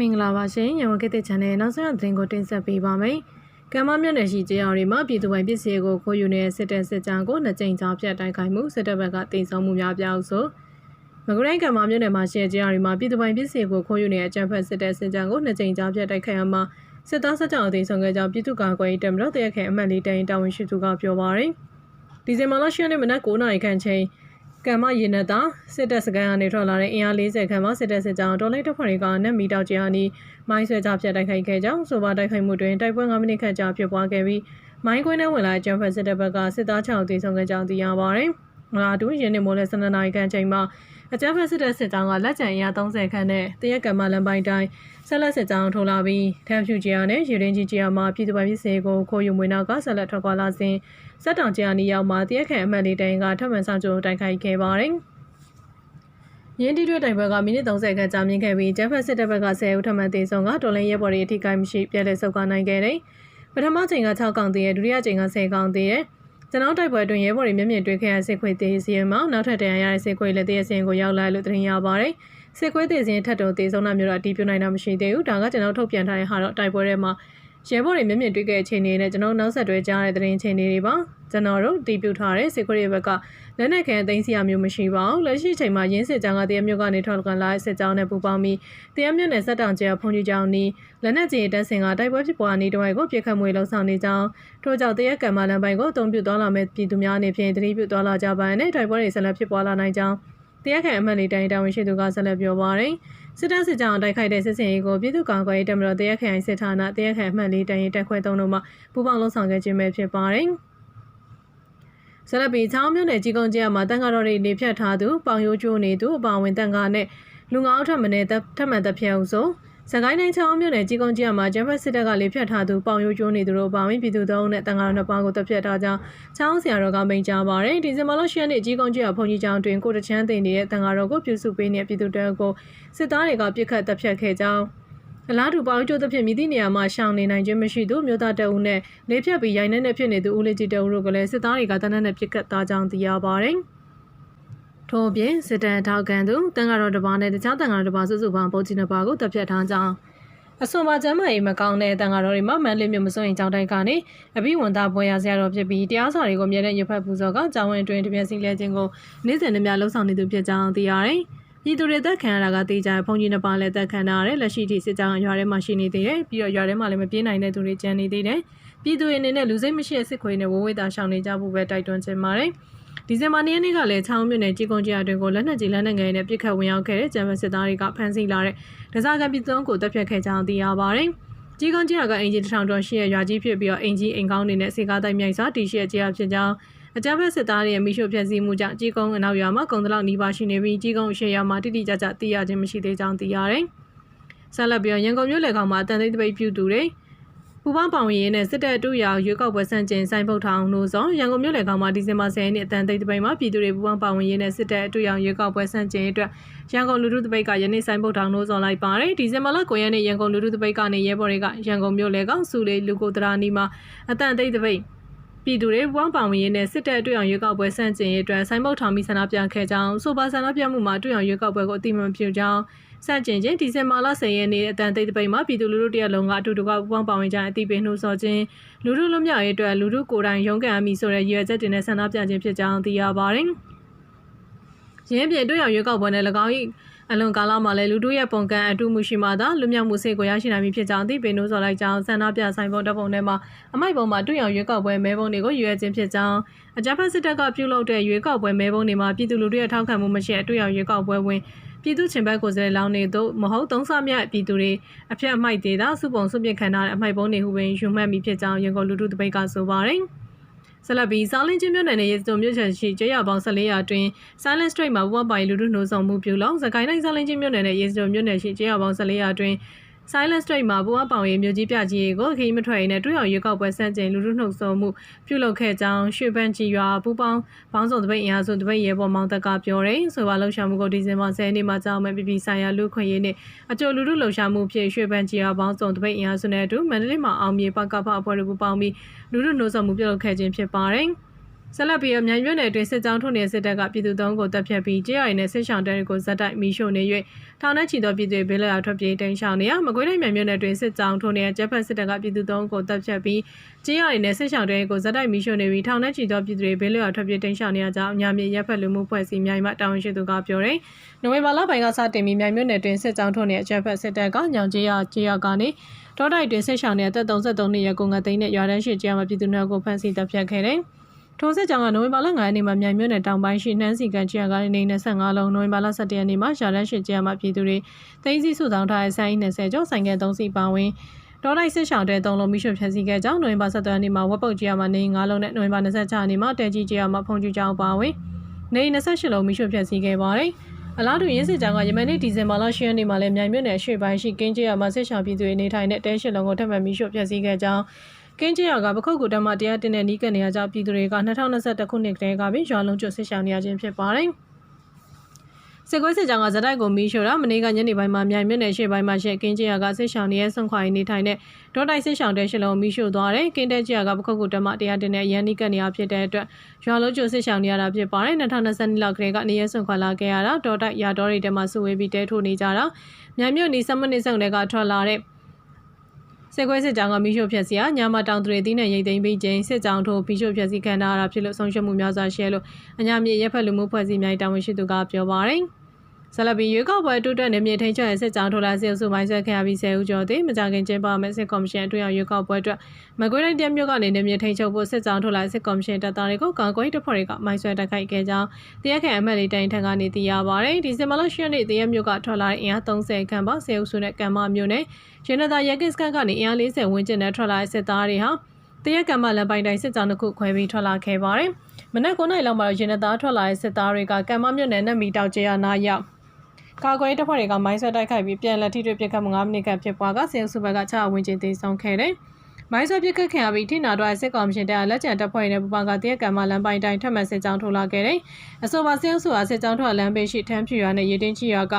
မင်္ဂလာပါရှင်ရန်ကုန်ခေတ်သစ် channel နောက်ဆုံးရသတင်းကိုတင်ဆက်ပေးပါမယ်။ကမ္ဘာမြို့နယ်ရှိကျေးရွာတွေမှာပြည်သူပိုင်ပစ္စည်းကိုခိုးယူနေတဲ့စစ်တပ်စစ်ကြောင်းကိုနှစ်ကြိမ်ကြာပြတ်တိုက်ခိုက်မှုစစ်တပ်ဘက်ကတင်ဆောင်မှုများပြောက်ဆိုမကွေးကမ္ဘာမြို့နယ်မှာရှိကျေးရွာတွေမှာပြည်သူပိုင်ပစ္စည်းကိုခိုးယူနေတဲ့အကြမ်းဖက်စစ်တပ်စစ်ကြောင်းကိုနှစ်ကြိမ်ကြာပြတ်တိုက်ခိုက်ရမှာစစ်သားစစ်ကြောင်းအသိဆောင်ခဲ့ကြောင်းပြည်သူ့ကာကွယ်ရေးတပ်မတော်တရက်ခဲအမှတ်လေးတိုင်တာဝန်ရှိသူကပြောပါရယ်။ဒီဇင်ဘာလ10ရက်နေ့မနက်9:00နာရီခန့်ချိန် ကမ္မရေနတာစစ်တပ်စကန်ကနေထွက်လာတဲ့အင်အား40ခန့်မှစစ်တပ်စစ်ကြောင်းတော်လိုက်တပ်ဖွဲ့တွေကနက်မီတောက်ကျအနီးမိုင်းဆွဲကြပြတ်တိုက်ခိုက်ခဲ့ကြောင်းဆိုပါတိုက်ခိုက်မှုတွင်တိုက်ပွဲ9မိနစ်ခန့်ကြာဖြစ်ပွားခဲ့ပြီးမိုင်းကွင်းထဲဝင်လာတဲ့ဂျမ်ဖက်စစ်တပ်ဘက်ကစစ်သား6ဦးသေဆုံးခဲ့ကြောင်းသိရပါတယ်။ငါတူရင်းနေမိုးလဲ12နာရီခန့်ချိန်မှာအကြမ်းဖက်စစ်တပ်စစ်တောင်းကလက်ကျန်အင်အား30ခန့်နဲ့တရက်ကမ္မလန်ပိုင်းတိုင်းဆက်လက်စစ်တောင်းထိုးလာပြီးထမ်းဖြူကျာနဲ့ရေရင်းကြီးကျာမှာပြည်သူ့ပိုင်ပြည်စေကိုခိုးယူမွေနောက်ကဆက်လက်ထွက်ခွာလာစဉ် စက်တောင်ကျာနီရောက်မှာတရက်ခန့်အမှတ်လေးတိုင်ကထပ်မံဆောင်ကြိုတိုက်ခိုက်ခဲ့ပါတယ်။ရင်းတီတွေတိုင်ပွဲကမိနစ်30ခန့်ကြာမြင့်ခဲ့ပြီးဂျက်ဖက်စစ်တပ်ဘက်က10ဦးထပ်မံသေဆုံးကတော်လိုင်းရဲဘော်တွေအထိကိမရှိပြည့်လဲဆုတ်ကနိုင်ခဲ့တယ်။ပထမချိန်က6កောင်သေးတယ်ဒုတိယချိန်က10កောင်သေးတယ်။ကျွန်တော်တိုက်ပွဲအတွင်းရဲဘော်တွေမျက်မြင်တွေ့ခဲ့ရစစ်ခွေသေးစီရင်မှာနောက်ထပ်တရရတဲ့စစ်ခွေလက်သေးစင်ကိုရောက်လာလို့တင်ရပါတယ်။စစ်ခွေသေးစင်ထပ်တော်သေးဆုံးတာမျိုးတော့အတီးပြနိုင်တာမရှိသေးဘူး။ဒါကကျွန်တော်ထုတ်ပြန်ထားတဲ့ဟာတော့တိုက်ပွဲထဲမှာ ရဲဘော်တွေမျက်မြင်တွေ့ခဲ့အခြေအနေနဲ့ကျွန်တော်နောက်ဆက်တွဲကြားတဲ့သတင်းအခြေအနေတွေပါကျွန်တော်တို့တည်ပြုထားတဲ့စစ်ခွေဘက်ကလက်နက်ခဲအသိမ်းစီရမျိုးမရှိပါဘူးလက်ရှိချိန်မှာရင်းစစ်ကြောင်ကတရမျိုးကနေထောက်ကန်လာတဲ့စစ်ကြောင်နဲ့ပူပေါင်းပြီးတရမျိုးနဲ့စက်တောင်ကျဲဖုန်ကြီးကြောင်နီးလက်နက်ကြီးတက်ဆင်ကတိုက်ပွဲဖြစ်ပွားနေတော့ကိုပြစ်ခတ်မွေလှုံ့ဆော်နေကြောင်းထို့ကြောင့်တရကံမလန်ပိုင်းကိုအုံပြုသွားလာမဲ့ပြည်သူများအနေဖြင့်တတိပြုသွားလာကြပါနဲ့တိုက်ပွဲတွေဆက်လက်ဖြစ်ပွားလာနိုင်ကြောင်းတရားခံအမှတ်လေးတိုင်းတာဝန်ရှိသူကဆက်လက်ပြောပါရယ် စစ်တပ်စစ်ကြောင်းတိုက်ခိုက်တဲ့စစ်စင်ရေးကိုပြည်သူ့ကောင်ကွယ်ရေးတပ်မတော်တရားခံစစ်ဌာနတရားခံအမှတ်လေးတိုင်းတက်ခွဲသုံးတို့မှပူးပေါင်းလှုံ့ဆော်ခဲ့ခြင်းပဲဖြစ်ပါရယ်ဆလပီချောင်းမြို့နယ်ကြီးကုန်းကျဲမှာတန်ကားတော်တွေနေဖြတ်ထားသူပေါင်ရိုးကျိုးနေသူအပါဝင်တန်ကားနဲ့လူငါအောက်ထပ်မနေထပ်မှန်တပ်ဖြတ်အောင်ဆို စကိုင်းတိုင်းချောင်းမြို့နယ်ကြီးကုန်းကျဲမှာဂျမ်ဖက်စစ်တပ်ကလေဖြတ်ထားသူပေါင်ရိုးကျိုးနေသူတို့ပါဝင်ပြည်သူသုံးနဲ့တန်ကားတော်နှစ်ပါးကိုတပ်ဖြတ်ထားကြောင်းချောင်းဆရာတော်ကမိန့်ကြားပါတယ်ဒီဇင်ဘာလ10ရက်နေ့ကြီးကုန်းကျဲဘုံကြီးကျောင်းတွင်ကိုတချမ်းတင်နေတဲ့တန်ကားတော်ကိုပြုစုပေးနေတဲ့ပြည်သူတအုပ်ကိုစစ်သားတွေကပြစ်ခတ်တပ်ဖြတ်ခဲ့ကြောင်းအလားတူပေါင်းကျိုးသဖြင့်မိသည့်နေရာမှာရှောင်နေနိုင်ခြင်းမရှိသူမြို့သားတအုပ်နဲ့လေးဖြတ်ပြီးရိုင်းနှက်နဲ့ဖြစ်နေသူဦးလေးကြီးတအုပ်တို့ကလည်းစစ်သားတွေကတနက်နဲ့ပြစ်ခတ်သားကြောင်းသိရပါတယ်။ ထို့ပြင်စစ်တမ်းထောက်ခံသူတန်ဃာတော်တစ်ပါးနဲ့တခြားတန်ဃာတော်တစ်ပါးစုစုပေါင်းပုံကြီးနှစ်ပါးကိုတပ်ဖြတ်ထားကြောင်းအစွန်ပါကျမ်းမာရေးမကောင်းတဲ့တန်ဃာတော်တွေမှာမန်လေးမျိုးမစိုးရင်ကြောင်းတိုင်းကနေအဘိဝန်သားပွဲရဆရာတော်ဖြစ်ပြီးတရားစာတွေကိုမြဲတဲ့ရဖတ်ပူဇော်ကကျောင်းဝင်အတွင်းတပြည့်စီလဲခြင်းကိုနေ့စဉ်နဲ့များလှုပ်ဆောင်နေသူဖြစ်ကြောင်းသိရတယ်။ပြည်သူတွေသက်ခံရတာကတေးကြဘုံကြီးနှစ်ပါးလည်းသက်ခံရတယ်လက်ရှိထိစစ်ကြောင်းရွာထဲမှာရှိနေသေးတယ်ပြီးတော့ရွာထဲမှာလည်းမပြေးနိုင်တဲ့သူတွေကျန်နေသေးတယ်ပြည်သူတွေအနေနဲ့လူစိတ်မရှိတဲ့စစ်ခွေနဲ့ဝဝေးတာရှောင်နေကြဖို့ပဲတိုက်တွန်းချင်ပါတယ် ဒီဇင်ဘာနေ့နေ့ကလည်းချောင်းမြို့နယ်ကြီးကုန်းကြီးအတွင်းကိုလက်နက်ကြီးလက်နက်ငယ်နဲ့ပြစ်ခတ်ဝင်ရောက်ခဲ့တဲ့ဂျမန်စစ်သားတွေကဖမ်းဆီးလာတဲ့ဒဇာကပြည်သူကိုတပ်ဖြတ်ခဲ့ကြောင်းသိရပါတယ်ကြီးကုန်းကြီးကအင်ဂျီတစ်ထောင်ကျော်ရှိတဲ့ရွာကြီးဖြစ်ပြီးတော့အင်ဂျီအိမ်ကောင်းတွေနဲ့စေကားတိုက်မြိုက်စွာတီရှိတဲ့ကြီးအဖြစ်ကြောင်းအကြမ်းဖက်စစ်သားတွေရဲ့မိရှုဖျက်ဆီးမှုကြောင့်ကြီးကုန်းအနောက်ရွာမှာကုံတလောက်နီးပါးရှိနေပြီးကြီးကုန်းအရှေ့ရွာမှာတိတိကျကျသိရခြင်းမရှိသေးကြောင်းသိရတယ်။ဆက်လက်ပြီးရန်ကုန်မြို့လေကောင်မှာအတန်သိသိပိတ်ပြုတူတွေ ပူပေါင်းပောင်ရင်းနဲ့စစ်တပ်တူရောရွေးကောက်ပွဲဆန့်ကျင်ဆိုင်ပုတ်ထောင်လို့ဆိုရန်ကုန်မြို့လေကောင်မှာဒီဇင်ဘာ10ရက်နေ့အတန်သိသိပိတ်မှာပြည်သူတွေပူပေါင်းပောင်ရင်းနဲ့စစ်တပ်တူရောရွေးကောက်ပွဲဆန့်ကျင်အတွက်ရန်ကုန်လူထုတပိတ်ကယနေ့ဆိုင်ပုတ်ထောင်လို့ဆိုလိုက်ပါတယ်ဒီဇင်ဘာလ9ရက်နေ့ရန်ကုန်လူထုတပိတ်ကနေရဲဘော်တွေကရန်ကုန်မြို့လေကောင်စုလေးလူကိုတရာနီမှာအတန်သိသိပိတ်ပြည်သူတွေဝမ်းပောင်ဝင်ရင်းနဲ့စစ်တပ်တွေ့အောင်ရွေးကောက်ပွဲဆန့်ကျင်ရေးအတွက်ဆိုင်ပုတ်ထောင်ပြီးဆန္ဒပြခဲ့ကြောင်းဆိုပါဆန္ဒပြမှုမှာတွေ့အောင်ရွေးကောက်ပွဲကိုအတိမပြုကြောင်း စန့်ကျင်ခြင်းဒီဇင်ဘာလ10ရက်နေ့အတန်သိပ်ပိတ်မှာပြည်သူလူထုတရက်လုံးကအတူတူကပူပေါင်းပါဝင်ကြတဲ့အသိပေးနှိုးဆော်ခြင်းလူထုလွတ်မြောက်ရေးအတွက်လူထုကိုယ်တိုင်ရုန်းကန်အမိဆိုတဲ့ရည်ရွယ်ချက်တင်တဲ့ဆန္ဒပြခြင်းဖြစ်ကြောင်းသိရပါတယ်။ရင်းပြင်တွေ့အောင်ရွေးကောက်ပွဲနဲ့၎င်း၏အလွန်ကာလမှာလည်းလူတို့ရဲ့ပုံကံအတူမှုရှိမှသာလူမြောက်မှုစိတ်ကိုရရှိနိုင်ပြီဖြစ်ကြောင်းသိပင်လို့ဆိုလိုက်ကြောင်းဆန္ဒပြဆိုင်ပုံတပုံထဲမှာအမိုက်ပုံမှာတွေ့အောင်ရွေးကောက်ပွဲမဲပုံတွေကိုရွေးခြင်းဖြစ်ကြောင်းအကြမ်းဖက်စစ်တပ်ကပြုလုပ်တဲ့ရွေးကောက်ပွဲမဲပုံတွေမှာပြည်သူလူထုရဲ့ထောက်ခံမှုမရှိတဲ့တွေ့အောင်ရွေးကောက်ပွဲဝင် ပြည်သူ့ချင်းဘက်ကိုယ်စားလှယ်လောင်းနေတို့မဟုတ်သုံးဆမြတ်ပြည်သူတွေအဖျက်အမိုက်ဒေတာစုပုံစုပြစ်ခံထားတဲ့အမိုက်ပုံတွေဟူပင်ယူမှတ်မိဖြစ်ကြောင်းရန်ကုန်လူထုတပိတ်ကဆိုပါတယ်။ဆက်လက်ပြီးစားလင်းချင်းမြို့နယ်နဲ့ရေစတုံမြို့ချန်ရှိကျေးရွာပေါင်း14ရွာတွင် Silent Street မှာဝတ်ပိုင်လူထုနှိုးဆောင်မှုပြုလုပ်စကိုင်းတိုင်းစားလင်းချင်းမြို့နယ်နဲ့ရေစတုံမြို့နယ်ရှိကျေးရွာပေါင်း14ရွာတွင် Silent Straight မှာဘူအပောင်ရီမြို့ကြီးပြကြီးကိုခီးမထွက်ရင်းနဲ့တွေ့အောင်ရွေးကောက်ပွဲဆန့်ကျင်လူထုနှုတ်ဆော်မှုပြုလုပ်ခဲ့ကြောင်းရွှေပန်းကြီးရွာပူပေါင်းဘောင်းဆောင်တပိတ်အင်အားစုတပိတ်ရဲဘော်မောင်တက်ကပြောတယ်ဆိုပါလှုပ်ရှားမှုကိုဒီဇင်ဘာ10ရက်နေ့မှာကြောင်းမဲ့ပြည်ပြည်ဆိုင်ရာလူခွင့်ရေးနဲ့အကျိုးလူထုလှုပ်ရှားမှုဖြစ်ရွှေပန်းကြီးရွာဘောင်းဆောင်တပိတ်အင်အားစုနဲ့အတူမန္တလေးမှာအောင်မြေပကဖအဖွဲ့တို့ပူပေါင်းပြီးလူထုနှုတ်ဆော်မှုပြုလုပ်ခဲ့ခြင်းဖြစ်ပါတယ်။ ဆက်လက်ပြီးအမြိုင်မြို့နယ်အတွင်းစစ်ကြောင်းထုတ်နေတဲ့စစ်တပ်ကပြည်သူသုံးကိုတပ်ဖြတ်ပြီးကြေးရိုင်နဲ့စစ်ဆောင်တဲတွေကိုဇက်တိုက်မီးရှို့နေ၍ထောင်ထဲချီသောပြည်သူတွေဘေးလွတ်ရာထွက်ပြေးတိမ်းရှောင်နေရမကွေးတိုင်းမြိုင်မြို့နယ်အတွင်းစစ်ကြောင်းထုတ်နေတဲ့ဂျက်ဖက်စစ်တပ်ကပြည်သူသုံးကိုတပ်ဖြတ်ပြီးကြေးရိုင်နဲ့စစ်ဆောင်တဲတွေကိုဇက်တိုက်မီးရှို့နေပြီးထောင်ထဲချီသောပြည်သူတွေဘေးလွတ်ရာထွက်ပြေးတိမ်းရှောင်နေရကြောင်းအညာမြေရက်ဖက်လူမှုဖွဲ့စည်းမြိုင်မှတာဝန်ရှိသူကပြောတယ်။နိုဝင်ဘာလပိုင်းကစတင်ပြီးမြိုင်မြို့နယ်အတွင်းစစ်ကြောင်းထုတ်နေတဲ့ဂျက်ဖက်စစ်တပ်ကညောင်ကြေးရကြေးရကနေတောတိုက်တွင်ဆက်ဆောင်နေတဲ့တက်33နှစ်ရက်ကိုငါသိန်းနဲ့ရွာတန်းရှိကြေးရမှာပြည်သူများကိုဖမ်းဆီးတပ်ဖြတ်ခဲ့တယ်။ ထိုစစ်ကြောင်ကနိုဝင်ဘာလ9ရက်နေ့မှာမြိုင်မြို့နယ်တောင်ပိုင်းရှိနှမ်းစီကန်ကျရကနေနေ25လုံးနိုဝင်ဘာလ17ရက်နေ့မှာရှာလန်းရှိကျရမှာပြည်သူတွေသိန်းစီစုဆောင်ထားတဲ့ဆိုင်20ကျော်ဆိုင်ကယ်3စီပါဝင်ဒေါ်လိုက်စစ်ဆောင်တဲ့3လုံးမိရှုဖြတ်စီခဲ့ကြောင်းနိုဝင်ဘာ17ရက်နေ့မှာဝက်ပုတ်ကျရမှာနေ9လုံးနဲ့နိုဝင်ဘာ26ရက်နေ့မှာတဲကြီးကျရမှာဖုန်ကျူကြောင်ပါဝင်နေ28လုံးမိရှုဖြတ်စီခဲ့ပါတယ်။အလားတူရင်းစစ်ကြောင်ကယမန်နေ့ဒီဇင်ဘာလ10ရက်နေ့မှာလည်းမြိုင်မြို့နယ်အရှေ့ပိုင်းရှိကင်းကျရမှာစစ်ဆောင်ပြည်သူတွေနေထိုင်တဲ့တဲရှစ်လုံးကိုထပ်မံမိရှုဖြတ်စီခဲ့ကြောင်း ကင်းကျရကပခုတ်ကူတမတရားတင်တဲ့နီးကပ်နေရကြောင်းပြည်သူတွေက2021ခုနှစ်ကတည်းကပြီးရွာလုံးကျွတ်ဆစ်ဆောင်နေရခြင်းဖြစ်ပါတယ်။စစ်ကွေးစစ်ကြောင်ကဇတိုက်ကိုမီးရှို့တာမနေ့ကညနေပိုင်းမှာမြိုင်မြို့နယ်ရှေ့ပိုင်းမှာရှက်ကင်းကျရကစစ်ဆောင်နေရဆွန့်ခွာရင်းနေထိုင်တဲ့ဒေါ်တိုက်စစ်ဆောင်တဲ့ရှစ်လုံးမီးရှို့သွားတယ်။ကင်းတဲ့ကျရကပခုတ်ကူတမတရားတင်တဲ့ရန်နီးကပ်နေရဖြစ်တဲ့အတွက်ရွာလုံးကျွတ်ဆစ်ဆောင်နေရတာဖြစ်ပါတယ်။2020လောက်ကတည်းကနေရဆွန့်ခွာလာခဲ့ရတာဒေါ်တိုက်ရာတော်တွေထဲမှာစုဝေးပြီးတဲထိုးနေကြတာမြိုင်မြို့နီစမနစ်ဆောင်တွေကထွက်လာတဲ့ စစ်ခွဲစစ်ကြောင်ကမီးရှို့ဖျက်စီဟာညမတောင်သူတွေတီးနဲ့ရိတ်သိမ်းပြီးချင်းစစ်ကြောင်ထိုးမီးရှို့ဖျက်စီခံထားရတာဖြစ်လို့ဆုံးရှုံးမှုများစွာရှိလို့အညာမြေရက်ဖက်လူမှုဖွဲ့စည်းမြိုင်တာဝန်ရှိသူကပြောပါတယ်။ ဆလဘီရွေးကောက်ပွဲတိုးတက်နေမြေထိန်ချရဲ့စစ်ကြောင်ထိုးလာစစ်အုပ်စုပိုင်းဆွဲခဲ့ရပြီးဆယ်ဦးကျော်သည်မကြခင်ကျင်းပမယ့်စစ်ကော်မရှင်အတွင်းရွေးကောက်ပွဲအတွက်မကွေးတိုင်းတမြို့ကနေနေမြေထိန်ချုပ်ဖို့စစ်ကြောင်ထိုးလာစစ်ကော်မရှင်တပ်သားတွေကိုကာကွယ်တပ်ဖွဲ့တွေကမိုင်းဆွဲတိုက်ခိုက်ခဲ့ကြောင်းတရားခံအမတ်လေးတိုင်ထံကနေသိရပါတယ်ဒီဇင်ဘာလ10ရက်နေ့တရားမြို့ကထွက်လာတဲ့အင်အား30ခန့်ပါဆယ်ဦးစုနဲ့ကမ္မမြို့နယ်ရနတာရက်ကစ်ကန်ကနေအင်အား40ဝန်းကျင်နဲ့ထွက်လာတဲ့စစ်သားတွေဟာတရက်ကမ္မလန်ပိုင်တိုင်းစစ်ကြောင်းတစ်ခုခွဲပြီးထွက်လာခဲ့ပါတယ်။မနက်9:00နာရီလောက်မှာရင်းနှသားထွက်လာတဲ့စစ်သားတွေကကမ္မမြို့နယ်နဲ့မီတောက်ကျရနာရောက် ကာကွယ်တပ်ဖွဲ့တွေကမိုင်းဆွဲတိုက်ခိုက်ပြီးပြန်လည်ထိတွေ့ပစ်ခတ်မှု9မိနစ်ခန့်ဖြစ်ပွားကဆယ်စုဘက်က6ဝန်းကျင်သေဆုံးခဲ့တယ်။မိုင်းဆွဲပစ်ခတ်ခံရပြီးထိနာတော့စစ်ကောင်ရှင်တပ်လက်ကျန်တပ်ဖွဲ့တွေနဲ့ပူပေါင်းကတရက်ကံမလမ်းပိုင်းတိုင်းထပ်မံစစ်ကြောင်းထိုးလာခဲ့တယ်။အဆိုပါဆယ်စုဟာစစ်ကြောင်းထွက်လမ်းပေးရှိထမ်းဖြူရွာနဲ့ရေတင်းချီရွာက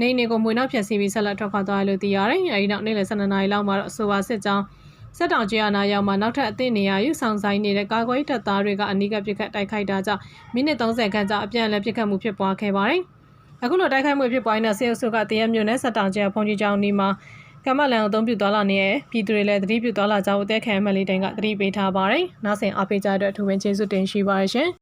နေနေကိုမွေနောက်ဖြတ်စီးပြီးဆက်လက်ထွက်ခွာသွားတယ်လို့သိရတယ်။အဲဒီနောက်နေ့လယ်12နာရီလောက်မှာတော့အဆိုပါစစ်ကြောင်းစစ်တောင်ကျရနာရောက်မှာနောက်ထပ်အသည့်နေရာယူဆောင်ဆိုင်နေတဲ့ကာကွယ်တပ်သားတွေကအနီးကပစ်ခတ်တိုက်ခိုက်တာကြောင့်မိနစ်30ခန့်ကြာအပြန်အလှန်ပစ်ခတ်မှုဖြစ်ပွားခဲ့ပါတယ်။ အခုလိုတိုက်ခိုက်မှုဖြစ်ပွားနေတဲ့ဆေးအုပ်စုကတရက်မြို့နယ်စက်တောင်ကျဖုန်ကြီးကျောင်းနီးမှာကမ္မလန်အသုံးပြုသွားလာနေတဲ့ပြည်သူတွေလည်းသတိပြုသွားလာကြဖို့အသက်ခံအမှတ်လေးတိုင်ကသတိပေးထားပါတယ်။နောက်ဆင်အားပေးကြတဲ့အတွက်အထူးပဲကျေးဇူးတင်ရှိပါရရှင်။